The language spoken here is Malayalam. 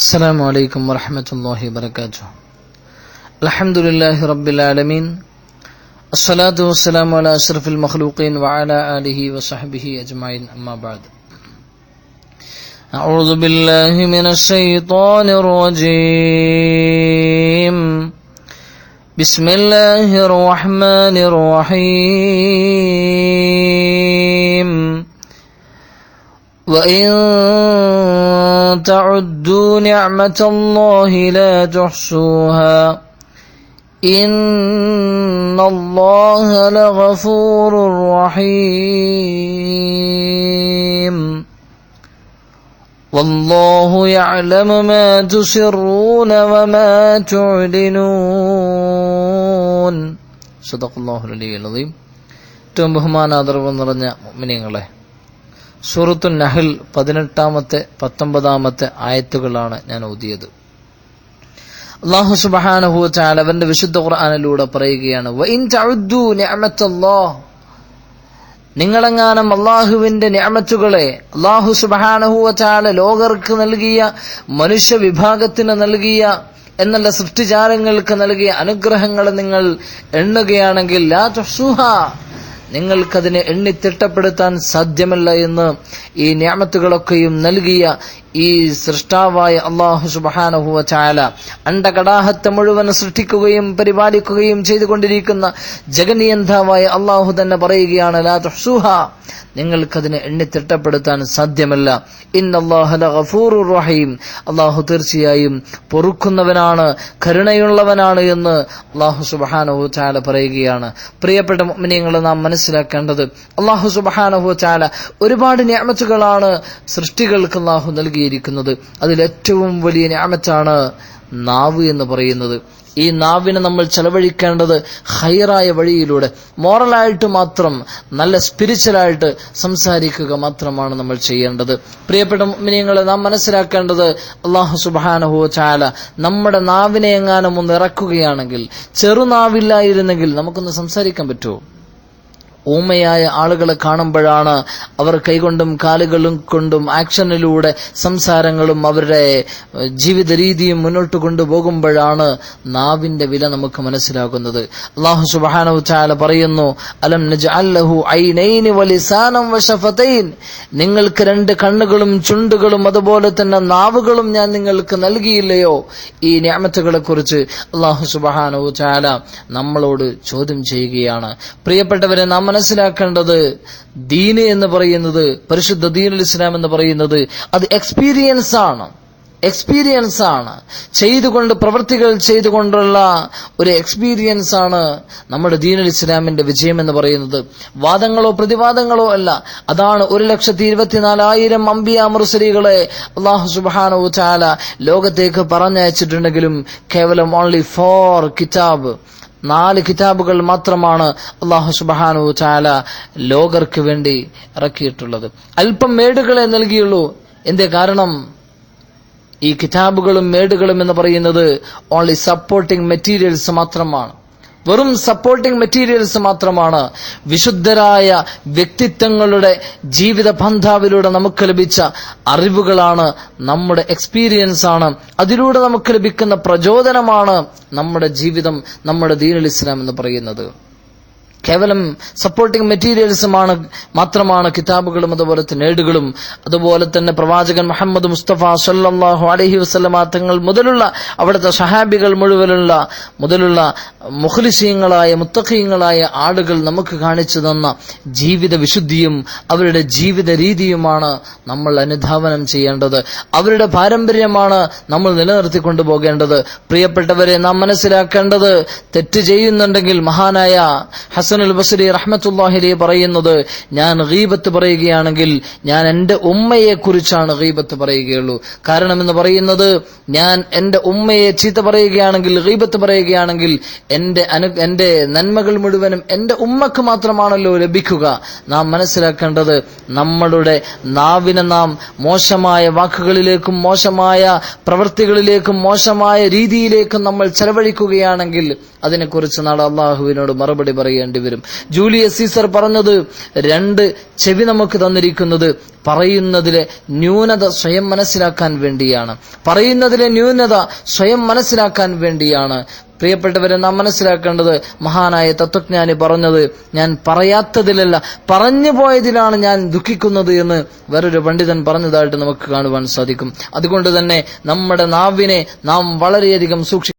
السلام عليكم ورحمة الله وبركاته. الحمد لله رب العالمين. الصلاة والسلام على أشرف المخلوقين وعلى آله وصحبه أجمعين. أما بعد. أعوذ بالله من الشيطان الرجيم. بسم الله الرحمن الرحيم. وإن تعدوا نعمة الله لا تحصوها إن الله لغفور رحيم والله يعلم ما تسرون وما تعلنون صدق الله العلي العظيم ഏറ്റവും ബഹുമാനാദരവ് നിറഞ്ഞ മുഅ്മിനീങ്ങളെ സൂറത്തു നഹൽ പതിനെട്ടാമത്തെ പത്തൊമ്പതാമത്തെ ആയത്തുകളാണ് ഞാൻ ഓതിയത്. അള്ളാഹു സുബഹാനഹു ചാല അവന്റെ വിശുദ്ധ ഖുർആാനിലൂടെ പറയുകയാണ് നിങ്ങളെങ്ങാനും അള്ളാഹുവിന്റെ ഞാമത്തുകളെ അള്ളാഹു സുബഹാനഹു ചാല ലോകർക്ക് നൽകിയ മനുഷ്യ വിഭാഗത്തിന് നൽകിയ എന്നല്ല സൃഷ്ടിചാരങ്ങൾക്ക് നൽകിയ അനുഗ്രഹങ്ങൾ നിങ്ങൾ എണ്ണുകയാണെങ്കിൽ ലാ നിങ്ങൾക്കതിനെ എണ്ണിത്തിട്ടപ്പെടുത്താൻ സാധ്യമല്ല എന്ന് ഈ ഞാമത്തുകളൊക്കെയും നൽകിയ ഈ സൃഷ്ടാവായ അള്ളാഹു സുബാനഹുവ ചായാല അണ്ടകടാഹത്തെ മുഴുവൻ സൃഷ്ടിക്കുകയും പരിപാലിക്കുകയും ചെയ്തുകൊണ്ടിരിക്കുന്ന ജഗനിയന്താവായ അള്ളാഹു തന്നെ പറയുകയാണ് ലാ തുഹ്സുഹ. നിങ്ങൾക്കതിനെ എണ്ണി തിട്ടപ്പെടുത്താൻ സാധ്യമല്ല. റഹീം. അള്ളാഹു തീർച്ചയായും പൊറുക്കുന്നവനാണ് കരുണയുള്ളവനാണ് എന്ന് അള്ളാഹു സുബഹാനഹു ചാല പറയുകയാണ്. പ്രിയപ്പെട്ട മുഅ്മിനീങ്ങളെ നാം മനസ്സിലാക്കേണ്ടത് അള്ളാഹു സുബഹാനഹു ചാല ഒരുപാട് ഞാമത്തുകളാണ് സൃഷ്ടികൾക്ക് അള്ളാഹു നൽകിയിരിക്കുന്നത്. അതിലേറ്റവും വലിയ ഞാമത്താണ് നാവ് എന്ന് പറയുന്നത്. ഈ നാവിനെ നമ്മൾ ചെലവഴിക്കേണ്ടത് ഹൈറായ വഴിയിലൂടെ മോറലായിട്ട് മാത്രം നല്ല സ്പിരിച്വലായിട്ട് സംസാരിക്കുക മാത്രമാണ് നമ്മൾ ചെയ്യേണ്ടത്. പ്രിയപ്പെട്ട മിനിയങ്ങളെ നാം മനസ്സിലാക്കേണ്ടത് അള്ളാഹു സുബാനഹോ ചാല നമ്മുടെ നാവിനെ എങ്ങാനും ഒന്ന് ഇറക്കുകയാണെങ്കിൽ ചെറുനാവില്ലായിരുന്നെങ്കിൽ നമുക്കൊന്ന് സംസാരിക്കാൻ പറ്റുമോ? ഊമയായ ആളുകളെ കാണുമ്പോഴാണ് അവർ കൈകൊണ്ടും കാലുകളും കൊണ്ടും ആക്ഷനിലൂടെ സംസാരങ്ങളും അവരുടെ ജീവിത രീതിയും മുന്നോട്ട് കൊണ്ടുപോകുമ്പോഴാണ് നാവിന്റെ വില നമുക്ക് മനസ്സിലാകുന്നത്. അള്ളാഹു സുബാനു ചാല പറയുന്നു അലം നജഅല്ലഹു വലിസാനം നിങ്ങൾക്ക് രണ്ട് കണ്ണുകളും ചുണ്ടുകളും അതുപോലെ തന്നെ നാവുകളും ഞാൻ നിങ്ങൾക്ക് നൽകിയില്ലയോ? ഈ ഞാമത്തുകളെ കുറിച്ച് അള്ളാഹു സുബാനു ചാല നമ്മളോട് ചോദ്യം ചെയ്യുകയാണ്. പ്രിയപ്പെട്ടവരെ നാം മനസ്സിലാക്കേണ്ടത് ദീന് എന്ന് പറയുന്നത് പരിശുദ്ധ ദീനുൽ ഇസ്ലാം എന്ന് പറയുന്നത് അത് എക്സ്പീരിയൻസ് ആണ്. എക്സ്പീരിയൻസ് ആണ്. ചെയ്തുകൊണ്ട് പ്രവൃത്തികൾ ചെയ്തുകൊണ്ടുള്ള ഒരു എക്സ്പീരിയൻസ് ആണ് നമ്മുടെ ദീനുൽ ഇസ്ലാമിന്റെ വിജയം എന്ന് പറയുന്നത്. വാദങ്ങളോ പ്രതിവാദങ്ങളോ അല്ല. അതാണ് ഒരു ലക്ഷത്തി ഇരുപത്തിനാലായിരം അമ്പിയ മുർസലികളെ അള്ളാഹു സുബാനോ ചാല ലോകത്തേക്ക് പറഞ്ഞയച്ചിട്ടുണ്ടെങ്കിലും കേവലം ഓൺലി ഫോർ കിതാബ്. നാല് കിതാബുകൾ മാത്രമാണ് അള്ളാഹു സുബാനു ചാല ലോകർക്ക് വേണ്ടി ഇറക്കിയിട്ടുള്ളത്. അല്പം മേടുകളെ നൽകിയുള്ളൂ. എന്തേ കാരണം? ഈ കിതാബുകളും മേടുകളും എന്ന് പറയുന്നത് ഓൺലി സപ്പോർട്ടിംഗ് മെറ്റീരിയൽസ് മാത്രമാണ്. വെറും സപ്പോർട്ടിംഗ് മെറ്റീരിയൽസ് മാത്രമാണ് വിശുദ്ധരായ വ്യക്തിത്വങ്ങളുടെ ജീവിത പന്ഥാവിലൂടെ നമുക്ക് ലഭിച്ച അറിവുകളാണ് നമ്മുടെ എക്സ്പീരിയൻസ് ആണ്. അതിലൂടെ നമുക്ക് ലഭിക്കുന്ന പ്രചോദനമാണ് നമ്മുടെ ജീവിതം നമ്മുടെ ദീനൽ ഇസ്ലാം എന്ന് പറയുന്നത്. കേവലം സപ്പോർട്ടിംഗ് മെറ്റീരിയൽസുമാണ് മാത്രമാണ് കിതാബുകളും അതുപോലെ തന്നെ ഏടുകളും അതുപോലെ തന്നെ പ്രവാചകൻ മുഹമ്മദ് മുസ്തഫ സല്ലാഹു അലഹി വസ്ലമാങ്ങൾ മുതലുള്ള അവിടുത്തെ സഹാബികൾ മുഴുവനുള്ള മുതലുള്ള മുഖലിസീങ്ങളായ മുത്തഖീങ്ങളായ ആളുകൾ നമുക്ക് കാണിച്ചു തന്ന ജീവിത വിശുദ്ധിയും അവരുടെ ജീവിത രീതിയുമാണ് നമ്മൾ അനുധാവനം ചെയ്യേണ്ടത്. അവരുടെ പാരമ്പര്യമാണ് നമ്മൾ നിലനിർത്തിക്കൊണ്ടു പോകേണ്ടത്. പ്രിയപ്പെട്ടവരെ നാം മനസ്സിലാക്കേണ്ടത് തെറ്റ് ചെയ്യുന്നുണ്ടെങ്കിൽ മഹാനായ ഹസനുൽ ബസരി റഹ്മത്തുല്ലാഹിലെ പറയുന്നത് ഞാൻ ഗീബത്ത് പറയുകയാണെങ്കിൽ ഞാൻ എന്റെ ഉമ്മയെ കുറിച്ചാണ് ഗീബത്ത് പറയുകയുള്ളൂ. കാരണം എന്ന് പറയുന്നത് ഞാൻ എന്റെ ഉമ്മയെ ചീത്ത പറയുകയാണെങ്കിൽ ഗീബത്ത് പറയുകയാണെങ്കിൽ എന്റെ അനു എന്റെ നന്മകൾ മുഴുവനും എന്റെ ഉമ്മക്ക് മാത്രമാണല്ലോ ലഭിക്കുക. നാം മനസ്സിലാക്കേണ്ടത് നമ്മളുടെ നാവിനെ നാം മോശമായ വാക്കുകളിലേക്കും മോശമായ പ്രവൃത്തികളിലേക്കും മോശമായ രീതിയിലേക്കും നമ്മൾ ചെലവഴിക്കുകയാണെങ്കിൽ അതിനെക്കുറിച്ച് നാളെ അള്ളാഹുവിനോട് മറുപടി പറയേണ്ടി വരും. ജൂലിയസ് സീസർ പറഞ്ഞത് രണ്ട് ചെവി നമുക്ക് തന്നിരിക്കുന്നത് പറയുന്നതിലെ ന്യൂനത സ്വയം മനസ്സിലാക്കാൻ വേണ്ടിയാണ്. പറയുന്നതിലെ ന്യൂനത സ്വയം മനസ്സിലാക്കാൻ വേണ്ടിയാണ്. പ്രിയപ്പെട്ടവരെ നാം മനസ്സിലാക്കേണ്ടത് മഹാനായ തത്വജ്ഞാനി പറഞ്ഞത് ഞാൻ പറയാത്തതിലല്ല പറഞ്ഞു പോയതിലാണ് ഞാൻ ദുഃഖിക്കുന്നത് എന്ന് വേറൊരു പണ്ഡിതൻ പറഞ്ഞതായിട്ട് നമുക്ക് കാണുവാൻ സാധിക്കും. അതുകൊണ്ട് തന്നെ നമ്മുടെ നാവിനെ നാം വളരെയധികം സൂക്ഷി